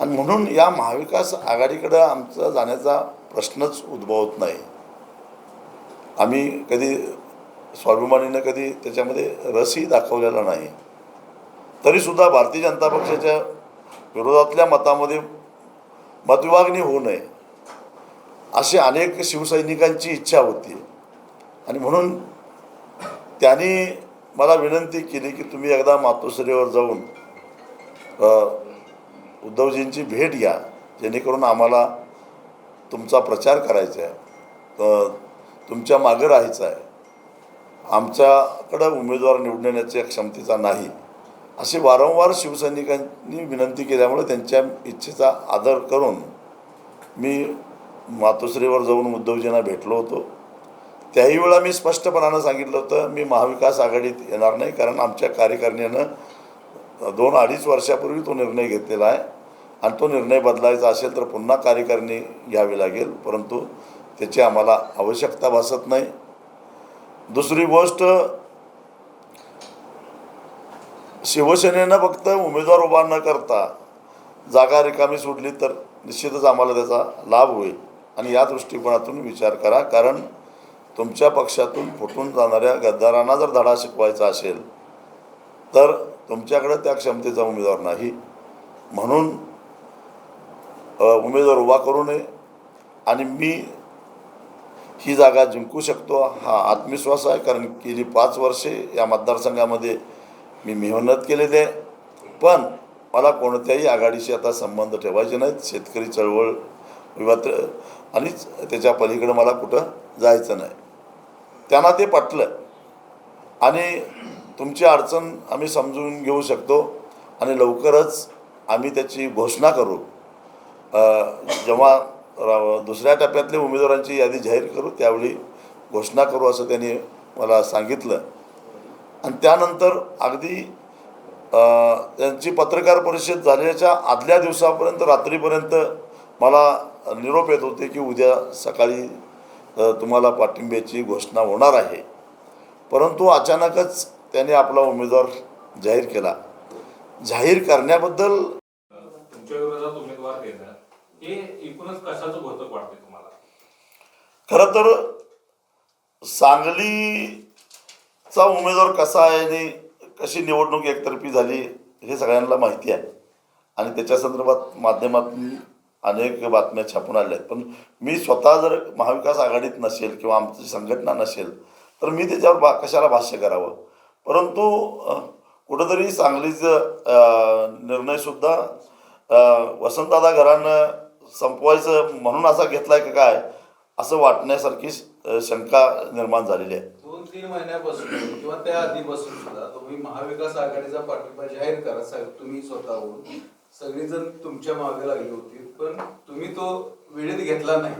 आणि म्हणून या महाविकास आघाडीकडं आमचा जाण्याचा प्रश्नच उद्भवत नाही. आम्ही कधी स्वाभिमानीनं कधी त्याच्यामध्ये रसही दाखवलेला नाही. तरीसुद्धा भारतीय जनता पक्षाच्या विरोधातल्या मतामध्ये मतविभागणी होऊ नये. अशी अनेक शिवसैनिकांची इच्छा होती. आणि म्हणून त्यांनी मला विनंती केली की तुम्ही एकदा मातोश्रीवर जाऊन उद्धवजींची भेट घ्या. जेणेकरून आम्हाला तुमचा प्रचार करायचा आहे. तुमच्या मागं राहायचं आहे. आमच्याकडं उमेदवार निवडण्याच्या क्षमतेचा नाही. असे वारंवार शिवसैनिकांनी विनंती केल्यामुळे त्यांच्या इच्छेचा आदर करून मी मातोश्रीवर जाऊन उद्धवजींना भेटलो होतो. त्याही वेळा मी स्पष्टपणानं सांगितलं होतं मी महाविकास आघाडीत येणार नाही कारण आमच्या कार्यकारिणीनं दोन अडीच वर्षापूर्वी तो निर्णय घेतलेला आहे. आणि तो निर्णय बदलायचा असेल तर पुन्हा कार्यकारिणी घ्यावी लागेल. परंतु त्याची आम्हाला आवश्यकता भासत नाही. दुसरी गोष्ट शिवसेनेनं फक्त उमेदवार उभा न करता जागा रिकामी सोडली तर निश्चितच आम्हाला त्याचा लाभ होईल. आणि या दृष्टिकोनातून विचार करा. कारण तुमच्या पक्षातून फुटून जाणाऱ्या गद्दारांना जर धडा शिकवायचा असेल तर तुमच्याकडे त्या क्षमतेचा उमेदवार नाही. म्हणून उमेदवार उभा करू नये आणि मी ही जागा जिंकू शकतो हा आत्मविश्वास आहे कारण गेली पाच वर्षे या मतदारसंघामध्ये मी मेहनत केलेली आहे. पण मला कोणत्याही आघाडीशी आता संबंध ठेवायचे नाहीत. शेतकरी चळवळ विवाद आणि त्याच्या पलीकडे मला कुठं जायचं नाही. त्यांना ते पटलं. आणि तुमची अडचण आम्ही समजून घेऊ शकतो आणि लवकरच आम्ही त्याची घोषणा करू. जेव्हा दुसऱ्या टप्प्यातल्या उमेदवारांची यादी जाहीर करू त्यावेळी घोषणा करू असं त्यांनी मला सांगितलं. आणि त्यानंतर अगदी त्यांची पत्रकार परिषद झाल्याच्या आदल्या दिवसापर्यंत रात्रीपर्यंत मला निरोप येत होते की उद्या सकाळी तुम्हाला पाठिंब्याची घोषणा होणार आहे. परंतु अचानकच त्याने आपला उमेदवार जाहीर केला. जाहीर करण्याबद्दल हे एकूणच कशाचं घोतक वाटते तुम्हाला? खरं तर सांगलीचा उमेदवार कसा आहे आणि कशी निवडणूक एकतर्फी झाली हे सगळ्यांना माहिती आहे. आणि त्याच्या संदर्भात माध्यमातून अनेक बातम्या छापून आल्या आहेत. पण मी स्वतः जर महाविकास आघाडीत नसेल किंवा आमची संघटना नसेल तर मी त्याच्यावर बा कशाला भाष्य करावं? परंतु कुठंतरी सांगलीचं निर्णयसुद्धा वसंतदादा घरानं संपवायचं म्हणून असा घेतलाय का काय? असं वाटण्यासारखी शंका निर्माण झालेली आहे. दोन तीन महिन्यापासून किंवा त्या आधीपासून सुद्धा तुम्ही महाविकास आघाडीचा पाठिंबा जाहीर करा. साहेब तुम्ही स्वतःहून. सगळेजण तुमच्या मागे लागली होती पण तुम्ही तो वेळेत घेतला नाही.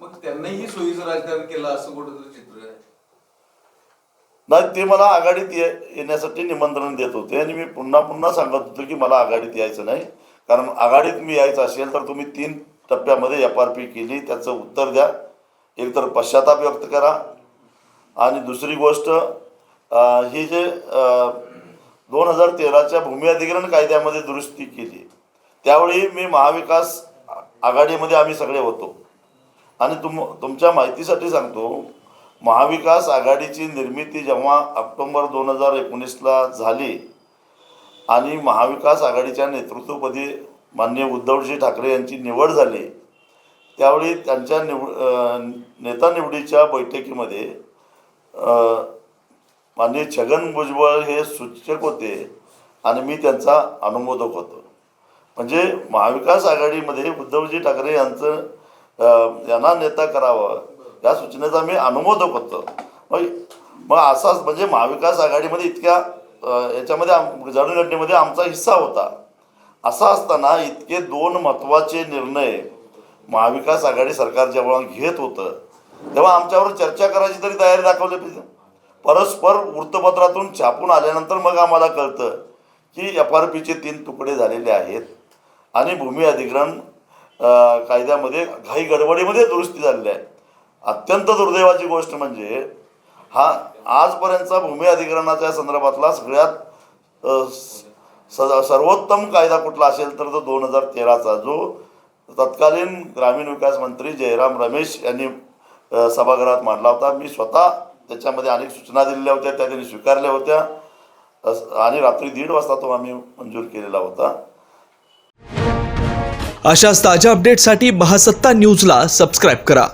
मग त्यांनाही सोयीचं राजकारण केलं असं कुठंतरी चित्र आहे? नाही ते मला आघाडीत येण्यासाठी निमंत्रण देत होते आणि मी पुन्हा पुन्हा सांगत होतो की मला आघाडीत यायचं नाही. कारण आघाडीत मी यायचं असेल तर तुम्ही तीन टप्प्यामध्ये एफ आर पी केली त्याचं उत्तर द्या. एकतर पश्चाताप व्यक्त करा. आणि दुसरी गोष्ट ही जे दोन हजार तेराच्या भूमी अधिग्रहण कायद्यामध्ये दुरुस्ती केली त्यावेळी मी महाविकास आघाडीमध्ये आम्ही सगळे होतो. आणि तुम तुमच्या माहितीसाठी सांगतो महाविकास आघाडीची निर्मिती जेव्हा ऑक्टोंबर दोन हजार एकोणीसला झाली आणि महाविकास आघाडीच्या नेतृत्वपदी माननीय उद्धवजी ठाकरे यांची निवड झाली त्यावेळी त्यांच्या निव नेता निवडीच्या बैठकीमध्ये माननीय छगन भुजबळ हे सूचक होते आणि मी त्यांचा अनुमोदक होतो. म्हणजे महाविकास आघाडीमध्ये उद्धवजी ठाकरे यांचं यांना नेता करावं या सूचनेचा मी अनुमोदक होतो. मग मग असाच म्हणजे महाविकास आघाडीमध्ये इतक्या याच्यामध्ये आम- जडणघडणीमध्ये आमचा हिस्सा होता. असं असताना इतके दोन महत्त्वाचे निर्णय महाविकास आघाडी सरकार जेव्हा घेत होतं तेव्हा आमच्यावर चर्चा करायची तरी तयारी दाखवली पाहिजे. परस्पर वृत्तपत्रातून छापून आल्यानंतर मग आम्हाला कळतं की एफ आर पीचे तीन तुकडे झालेले आहेत आणि भूमी अधिग्रहण कायद्यामध्ये घाई गडबडीमध्ये दुरुस्ती झालेली आहे. अत्यंत दुर्दैवाची गोष्ट म्हणजे हा आजपर्यंतचा भूमी अधिग्रहणाच्या संदर्भातला सगळ्यात स- सर्वोत्तम कायदा कुठला असेल तर तो दोन हजार तेराचा. जो तत्कालीन ग्रामीण विकास मंत्री जयराम रमेश यांनी सभागृहात मांडला होता. मी स्वतः त्याच्यामध्ये अनेक सूचना दिलेल्या होत्या त्या त्यांनी स्वीकारल्या होत्या. आणि रात्री दीड वाजता तो आम्ही मंजूर केलेला होता. अशाच ताज्या अपडेटसाठी महासत्ता न्यूजला सबस्क्राईब करा.